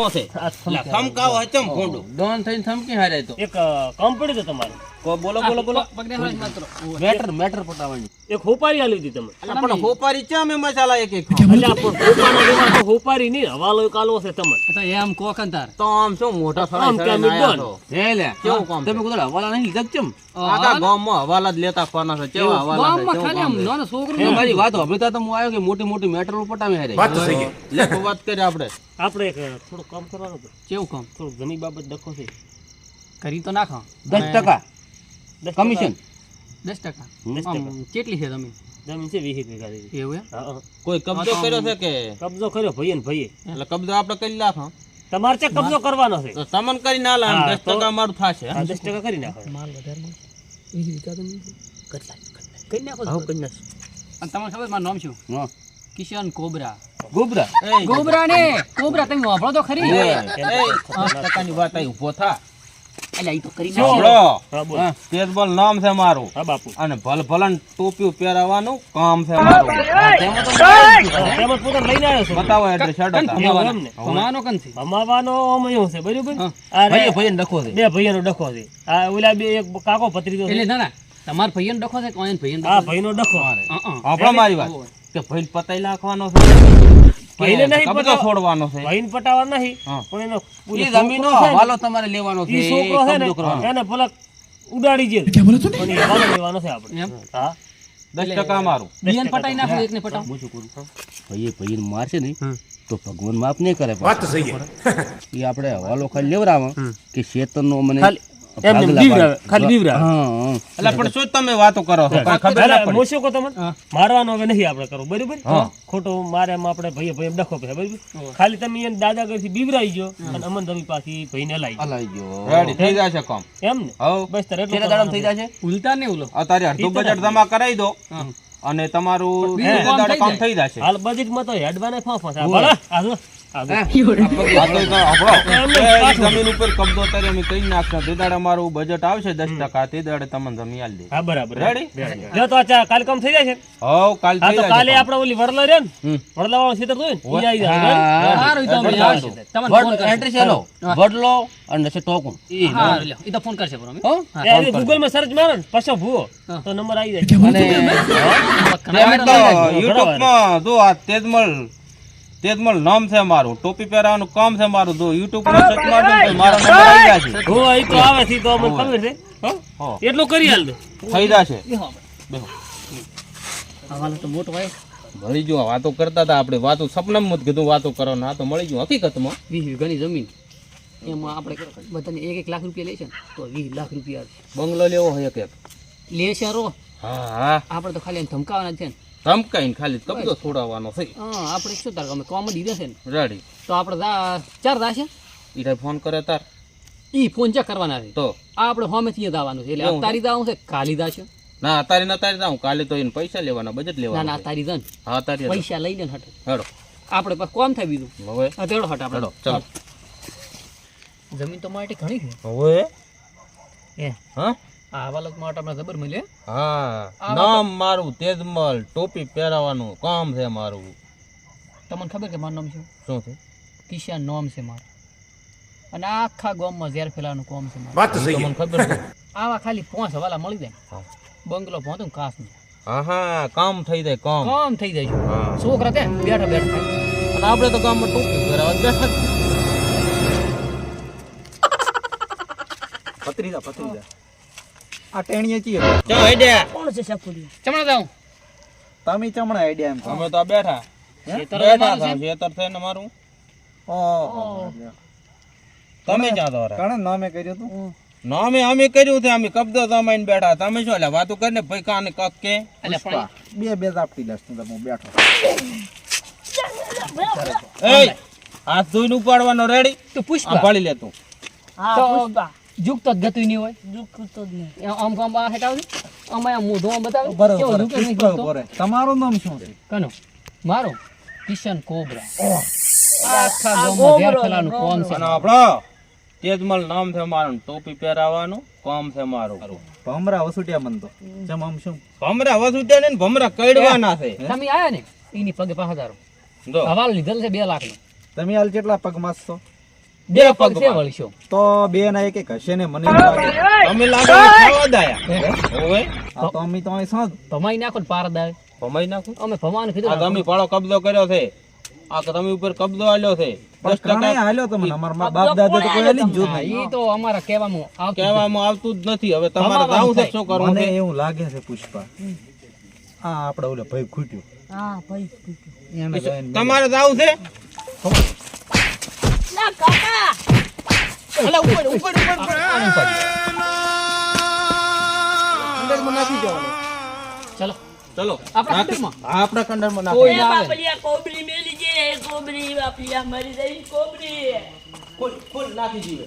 શું છે. આ એટલે ખમકાવો હોય ચમ ભૂંડું. ડોન થઈને થમકી હારે તો. એક કામ પડ્યું હતું તમારે. બોલો બોલો બોલો. મેટર મેટર પટાવાની એક હોપારી આલી હતી તમે. પણ હોપારી ચમ એ મસાલા એક એક તો હોપારી નહીં. હવાલો કાલો છે તમે તો એમ કોકન તાર તો આમ શું મોટા આમ છે? હે લે. કેવું કામ તમે કીધું હવાલા નહીં લીધા કેમ? આખા ગામમાં હવાલા જ લેતા ફરના છે. કેવા હવાલા છે ગામમાં ખાલી આમ નાનો છોકરો એ મારી વાત સાંભળતા તો હું આવ્યો કે મોટી મોટી મેટર પટાવે હારે. લેખો વાત કરી આપણે આપણે એક થોડું કામ કરવાનું કેવું કામ? થોડું ઘણી બાબત દખો છે. કરી તો નાખો. દસ ટકા. કમિશન દસ ટકા. કેટલી છે જમીન જમીન છે વીસ વીઘા જેવી. એવું એમ હા, હા. કોઈ કબજો કર્યો છે કે કબજો કર્યો ભાઈએ ને ભાઈએ એટલે કબજો આપણે કરી નાખો તમારે છે કબજો કરવાનો છે તો તમન કરી ના લા હા, દસ ટકા મારું થશે દસ ટકા કરી નાખો માલ વધારે વીસ વીઘા તો કરી નાખો કરી નાખો. અને તમને ખબર મારું નામ શું હા. કિશન કોબરા ગોબરા ગોબરા ને કોબરા તમે વાપરો તો ખરી એ, ટકાની વાત આવી ઊભો થા તેજબલ નામ છે મારું. અને ભલ ભલન ટોપિયું પહેરાવાનું કામ છે મારું. બતાવો એટલે છે? બરાબર? હા. આ રે- ભાઈએ ભાઈએ ડખો છે. બે ભાઈઓનો ડખો છે. આ ઓલા બે એક કાકો પતરી છે. એટલે ના ના તમાર ભાઈનો ડખો છે કોઈન ભાઈનો આ ભાઈનો ડખો. સાંભળો મારી વાત. કે ભાઈ પતાઈ નાખવાનો છે. ભઈને નહીં કબજો છોડવાનો છે. ભાઈને પટાવા નહીં પણ એનો એ જમીનનો હવાલો તમારે લેવાનો છે એ છોકરો છે ને એને ભલે ઉડાડી જે પણ હવાલો લેવાનો છે આપણે. હા. દસ ટકા મારું બિયન પટાઈ નાખો એકને પટાવ. હું શું કરું? ભાઈએ ભાઈને મારશે નહીં તો ભગવાન માફ નહીં કરે વાત એ આપણે હવાલો ખાલી લેવરાવા કે શેતનનો મને ખાલી એમને ખાલી. એટલે પણ શું તમે વાતો કરો છો? ખબર ના અરે, પડી. હું તમને હા. હવે નહીં આપણે કરવું બરાબર? હા. મારે એમ આપણે ભાઈએ ભાઈએ ડખો પડે બરાબર? ખાલી તમે એને દાદાગીરીથી બીવરાઈ ગયો અને અમન તમે પાછી ભાઈને લાવી લાઈ ગયો. રેડી થઈ જશે કામ. એમ ને? હવ. બસ તારે એટલું કેટલા થઈ જશે? ઉલટા ને ઉલો. અત્યારે અડધું બજેટ જમા કરાવી દો અને તમારું કામ થઈ જશે. હાલ બજેટમાં તો હેડવાને ફાંફા છે. આ તો તો. જમીન ઉપર કબજો અત્યારે અમે કરી નાખશું. તે દાડે અમારું બજેટ આવશે દસ ટકા. તે દાડે તમને જમી આલી હા બરાબર. Ready? જો તો આ કામ થઈ જાય છે? હવ કાલ થઈ તો કાલે આપણે ઓલી વડલો રહ્યો ને હમ. વાળો ક્ષેત્ર જોયું ઈ આવી જાય. તો. તમને ફોન કરશે. એડ્રેસ એનો. વડલો અને છે ટોકું. ઈ ઈ તો ફોન કરશે બરો અમે એ ગૂગલમાં સર્ચ મારો ને પછી ભૂવો. તો નંબર આવી જાય. અને પેમેન્ટ તો જો આ તેજમલ તેજમલ નામ છે મારું. ટોપી પહેરાવાનું કામ છે મારું. જો યુટ્યુબ પર સર્ચ મારજો તો મારો નંબર આવી જશે હો ઈ તો આવે છે તો મને ખબર છે. હો? એટલું કરી હાલ દો. થઈ જશે. બેહો. હવાલો તો મોટો ભાઈ. મળી જો વાતો કરતા હતા આપણે. વાતો સપનામ મત કીધું વાતો કરો ના. તો મળી ગયું હકીકતમાં. વીસ વીઘાની જમીન. એમાં આપણે બધાને એક એક લાખ રૂપિયા લેશે ને તો વીસ લાખ રૂપિયા બંગલો લેવો હોય એક લેશે રો. હા હા. આપણે તો ખાલી ધમકાવાના છે ને. ધમકાઈને ખાલી કબજો છોડાવવાનો છે. હા આપણે શું તાર અમે કોમેડી દેશે ને? રેડી. તો આપણે ચાર દાશે ઈ ફોન કરે તાર. ઈ ફોન ચેક કરવાના છે? તો. આ આપણે હોમેથી જ છે. એટલે? અતારી દાવું છે કાલી દાશે ના અતારી ના તારે દાવું કાલે તો એને પૈસા લેવાના બજેટ લેવાના ના. અતારી દન હા અતારી પૈસા લઈને હટે. હેડો. આપણે પાસે કોમ થાય બીજું? હવે? હા તેડો હટ આપણે. હેડો ચાલો. જમીન તો માટે ઘણી છે. હવે? એ. હા? આ હવાલો માટે આપણે જબર મળે હા? નામ મારું તેજમલ ટોપી પહેરાવાનું કામ છે મારું. તમને ખબર કે મારું નામ શું? શું છે? કિશાન નામ છે મારું. અને આખા ગામમાં ઝેર ફેલાવાનું કોમ છે મારું. ઈ તો મને ખબર છે? આવા ખાલી પાંચ હવાલા મળી જાય. બંગલો પહોંચું ને કાસ હા હા કામ થઈ જાય કામ. કામ થઈ જાય છોકરા તે બેઠા બેઠા અને આપણે તો ગામમાં ટોપી પહેરાવા બેઠા. પત્રીજા પત્રીજા આ ટેણીએ ચી ચાલ હેડ્યા ચમણા જાઉં. તમે ચમણા આઈડિયા એમ અમે તો બેઠા. ખેતર બેઠા છે. ખેતર થઈને ને મારું. ઓહો તમે જ્યાં દોરા કણે નામે કર્યું તું? નામે અમે કર્યું છે. અમે કબજો જમાઈને બેઠા. તમે શું એટલે વાતો કરીને ભાઈ કાને કક કે? બે બે આપી લેશ તું તમે બેઠો એ હાથ ધોઈને ઉપાડવાનો રેડી તું પુષ્પા. પાડી લે તું. તો ઝૂકતો તો ગતું નહીં હોય. ઝૂકતો જ નહીં. આમ કામ બહાર હટાવજો આમ આમ મોઢું બતાવો. બરોબર. રહે. તમારું નામ શું છે? કનો? મારો? કિશન કોબરા. આખા ગામમાં ફેલાવાનું કોમ છે. આપણો તેજમલ નામ છે મારું. ટોપી પહેરાવાનું કામ છે મારું. ભમરા વસુટિયા મન તો જેમ આમ શું? ભમરા વસુટ્યા ને ભમરા કડવાના છે. તમે આયા ને? એની પગે પાછા ધારો હવાલ લીધેલ છે બે લાખ નો તમે હાલ કેટલા પગ માસશો? બે પગ છે વળશો તો બે ના એક એક હશે ને મને તમે લાગે ખાવા દાયા. તો અમે તો અહીં સાંજ. ભમાઈ નાખો ને પાર દાય ભમાઈ નાખો? અમે ભમાવાનું આ તમે પાડો કબજો કર્યો છે. આ કે તમે ઉપર કબજો આલ્યો છે. પણ દસ ઘણે ટકા હાલ્યો તમને અમાર મા બાપ દાદા તો કોઈ હાલી જો હા, ઈ તો અમારા કહેવામાં આવતું જ કહેવામાં આવતું જ નથી. હવે તમારે જાવું છે શું કરવું મને એવું લાગે છે પુષ્પા. આ આપડે ઓલે ભાઈ ખૂટ્યો. હા ભાઈ ખૂટ્યો. તમારે જાવું છે? કાકા અલા, ઉપર ઉપર ઉપર આનું પગ. ચલો ચલો આપણા ખંડરમાં? હા, આપણા ખંડરમાં નાખો કોઈ ના બાપલિયા કોબરી મેલી જે કોબરી બાપલિયા મરી જઈ કોબરી ફૂલ ફૂલ નાખી દીવે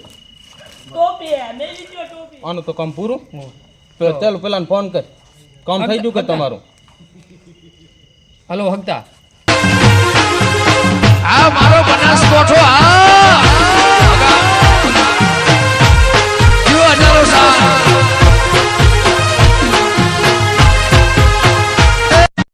ટોપી મેલી જો ટોપી આનું તો કામ પૂરું તો ચાલો પેલાને ફોન કર કામ થઈ ગયું કે તમારું હલો હગતા